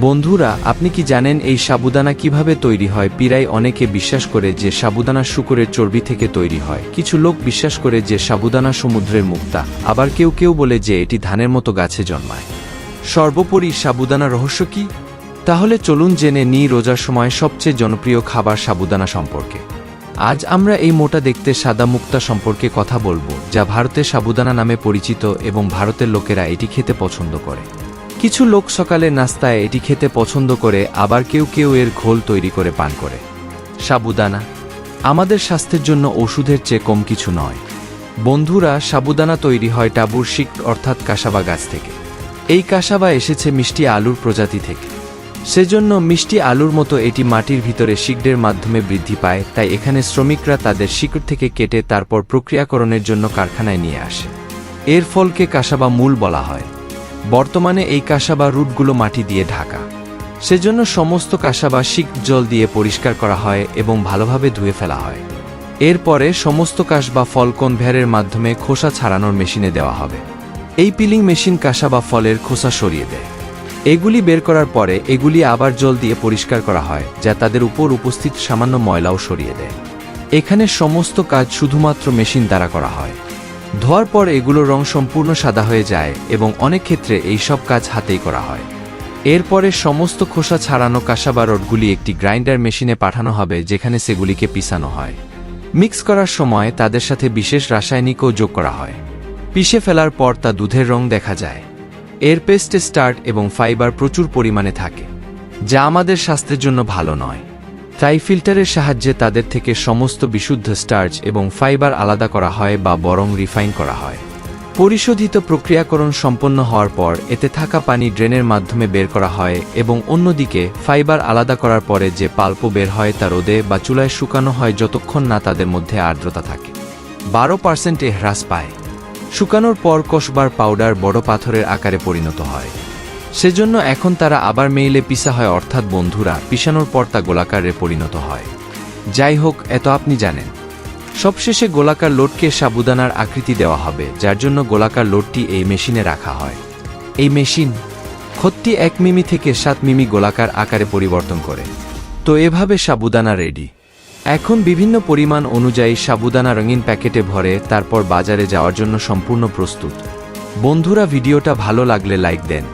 বন্ধুরা, আপনি কি জানেন এই সাবুদানা কীভাবে তৈরি হয়? পীরাই অনেকে বিশ্বাস করে যে সাবুদানা শুকরের চর্বি থেকে তৈরি হয়। কিছু লোক বিশ্বাস করে যে সাবুদানা সমুদ্রের মুক্তা। আবার কেউ কেউ বলে যে এটি ধানের মতো গাছে জন্মায়। সর্বোপরি সাবুদানা রহস্য কি? তাহলে চলুন জেনে নিই রোজার সময় সবচেয়ে জনপ্রিয় খাবার সাবুদানা সম্পর্কে। আজ আমরা এই মোটা দেখতে সাদা মুক্তা সম্পর্কে কথা বলব, যা ভারতের সাবুদানা নামে পরিচিত এবং ভারতের লোকেরা এটি খেতে পছন্দ করে। কিছু লোক সকালে নাস্তায় এটি খেতে পছন্দ করে, আবার কেউ কেউ এর ঘোল তৈরি করে পান করে। সাবুদানা। আমাদের স্বাস্থ্যের জন্য ওষুধের চেয়ে কম কিছু নয়। বন্ধুরা, সাবুদানা তৈরি হয় টাবুর শিক অর্থাৎ কাসাবা গাছ থেকে। এই কাসাবা এসেছে মিষ্টি আলুর প্রজাতি থেকে। সেজন্য মিষ্টি আলুর মতো এটি মাটির ভিতরে শিকড়ের মাধ্যমে বৃদ্ধি পায়, তাই এখানে শ্রমিকরা তাদের শিকড় থেকে কেটে তারপর প্রক্রিয়াকরণের জন্য কারখানায় নিয়ে আসে। এর ফলকে কাসাবা মূল বলা হয়। বর্তমানে এই কাসাবা রুটগুলো মাটি দিয়ে ঢাকা। সেজন্য সমস্ত কাসাবা শিক জল দিয়ে পরিষ্কার করা হয় এবং ভালোভাবে ধুয়ে ফেলা হয়। এরপরে সমস্ত কাশ বা ফল কনভেয়ারের মাধ্যমে খোসা ছাড়ানোর মেশিনে দেওয়া হবে। এই পিলিং মেশিন কাসা বা ফলের খোসা সরিয়ে দেয়। এগুলি বের করার পরে এগুলি আবার জল দিয়ে পরিষ্কার করা হয়, যা তাদের উপর উপস্থিত সামান্য ময়লাও সরিয়ে দেয়। এখানে সমস্ত কাজ শুধুমাত্র মেশিন দ্বারা করা হয়। ধোয়ার পর এগুলোর রং সম্পূর্ণ সাদা হয়ে যায় এবং অনেক ক্ষেত্রে এই সব কাজ হাতেই করা হয়। এরপরে সমস্ত খোসা ছাড়ানো কাসাবা রডগুলি একটি গ্রাইন্ডার মেশিনে পাঠানো হবে যেখানে সেগুলিকে পিসানো হয়। মিক্স করার সময় তাদের সাথে বিশেষ রাসায়নিকও যোগ করা হয়। পিষে ফেলার পর তা দুধের রং দেখা যায়। এর পেস্টে স্টার্ট এবং ফাইবার প্রচুর পরিমাণে থাকে, যা আমাদের স্বাস্থ্যের জন্য ভালো নয়। তাই ফিল্টারের সাহায্যে তাদের থেকে সমস্ত বিশুদ্ধ স্টার্চ এবং ফাইবার আলাদা করা হয় বা বরং রিফাইন করা হয়। পরিশোধিত প্রক্রিয়াকরণ সম্পন্ন হওয়ার পর এতে থাকা পানি ড্রেনের মাধ্যমে বের করা হয় এবং অন্যদিকে ফাইবার আলাদা করার পরে যে পাল্প বের হয় তা রোদে বা চুলায় শুকানো হয় যতক্ষণ না তাদের মধ্যে আর্দ্রতা থাকে। বারো পার্সেন্টে হ্রাস পায়। শুকানোর পর কসবার পাউডার বড় পাথরের আকারে পরিণত হয়। সেজন্য এখন তারা আবার মেইলে পিসা হয়, অর্থাৎ বন্ধুরা পিসানোর পর তা গোলাকারে পরিণত হয়। যাই হোক, এত আপনি জানেন। সবশেষে গোলাকার লোডকে সাবুদানার আকৃতি দেওয়া হবে, যার জন্য গোলাকার লোডটি এই মেশিনে রাখা হয়। এই মেশিন খত্তি এক মিমি থেকে সাত মিমি গোলাকার আকারে পরিবর্তন করে। তো এভাবে সাবুদানা রেডি। এখন বিভিন্ন পরিমাণ অনুযায়ী সাবুদানা রঙিন প্যাকেটে ভরে তারপর বাজারে যাওয়ার জন্য সম্পূর্ণ প্রস্তুত। বন্ধুরা, ভিডিওটা ভালো লাগলে লাইক দেন।